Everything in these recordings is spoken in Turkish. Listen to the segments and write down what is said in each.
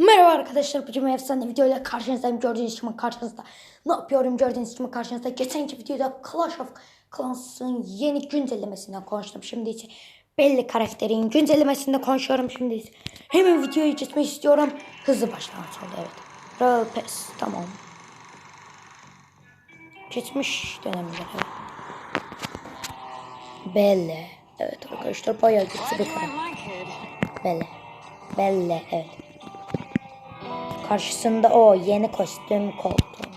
Merhaba arkadaşlar bugün efsane videoyla karşınızdayım. Gördüğünüz gibi karşınızda ne yapıyorum? Gördüğünüz gibi karşınızda geçenki videoda Clash of Clans'ın yeni güncellemesinden konuştum. Şimdi ise belli karakterin güncellemesinde konuşuyorum. Şimdi ise hemen videoyu geçmek istiyorum. Hızlı başlamış oldu evet. Royal Pass tamam. Geçmiş dönemler evet. Belle evet arkadaşlar bayağı güçlü bir karakter. Belle Belle evet Karşısında o yeni kostüm koltuğu.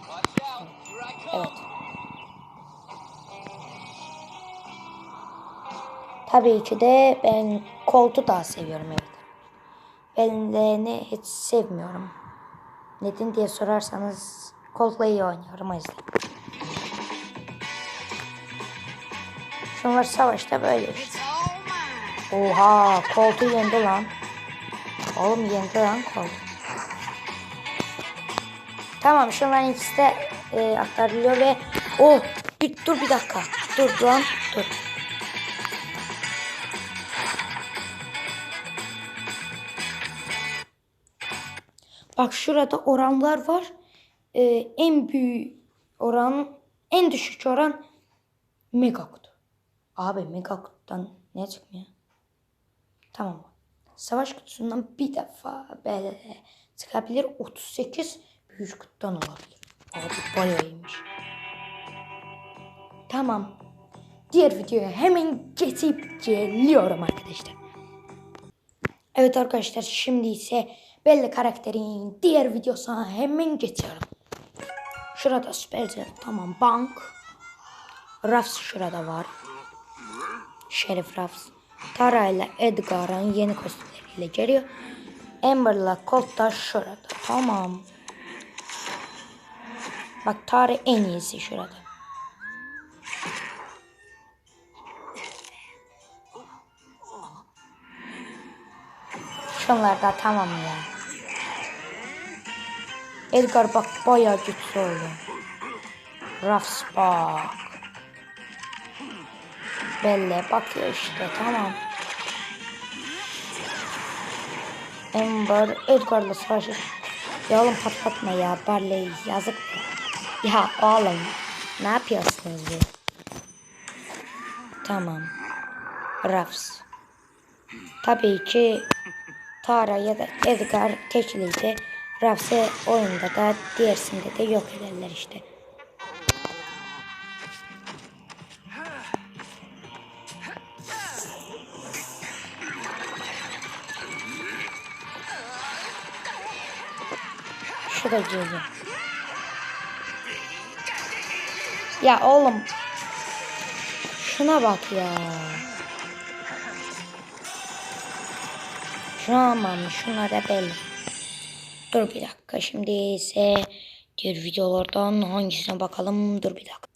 Evet. Tabii ki de ben koltu daha seviyorum evet. Belleğini hiç sevmiyorum. Neden diye sorarsanız koltla iyi oynuyorum o yüzden. Şunlar savaşta böyle işte. Oha koltu yendi lan. Oğlum yendi lan koltu. Tamam şunların ikisi de e, aktarılıyor ve oh bir, dur bir dakika dur lan dur. Bak şurada oranlar var. E, en büyük oran en düşük oran mega kutu. Abi mega kutudan ne çıkmıyor? Tamam. Savaş kutusundan bir defa böyle çıkabilir 38 büyük kutudan olabilir. Abi bayağı iyiymiş. Tamam. Diğer videoya hemen geçip geliyorum arkadaşlar. Evet arkadaşlar şimdi ise belli karakterin diğer videosuna hemen geçiyorum. Şurada Supercell tamam bank. Ruffs şurada var. Şerif Ruffs. Tara ile Edgar'ın yeni kostümleriyle geliyor. Amber'la Colt da şurada. Tamam. Bak Tara en iyisi şurada. Şunlar da tamam ya. Edgar bak bayağı güçlü oldu. Ruffs bak. Belle bakıyor işte tamam. Amber Edgar'la savaşır. Ya oğlum patlatma ya Barley yazık. Ya oğlum ne yapıyorsunuz ya? Tamam. Ruffs. Tabii ki Tara ya da Edgar tekliydi. Ruffs'ı oyunda da diğersinde de yok ederler işte. Şu da. Ya oğlum. Şuna bak ya. Şuna aman şuna da belli. Dur bir dakika şimdi ise diğer videolardan hangisine bakalım dur bir dakika.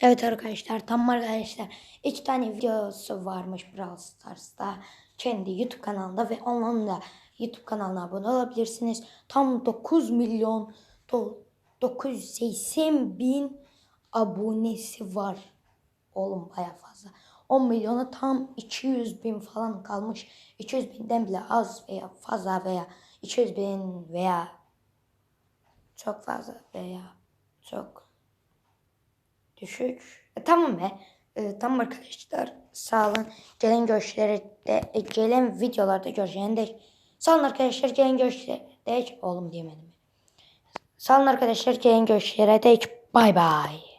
Evet arkadaşlar tam arkadaşlar iki tane videosu varmış Brawl Stars'ta kendi YouTube kanalında ve onun da YouTube kanalına abone olabilirsiniz. Tam 9 milyon do, 980 bin abonesi var. Oğlum baya fazla. 10 milyona tam 200 bin falan kalmış. 200 binden bile az veya fazla veya 200 bin veya çok fazla veya çok düşük. E, tamam be. E, tamam arkadaşlar. Sağ olun. Gelen görüşlere de e, gelen videolarda göreceğine de sağ olun arkadaşlar. Gelen görüşlere de oğlum diyemedim. Sağ olun arkadaşlar. Gelen görüşlere de bay bay.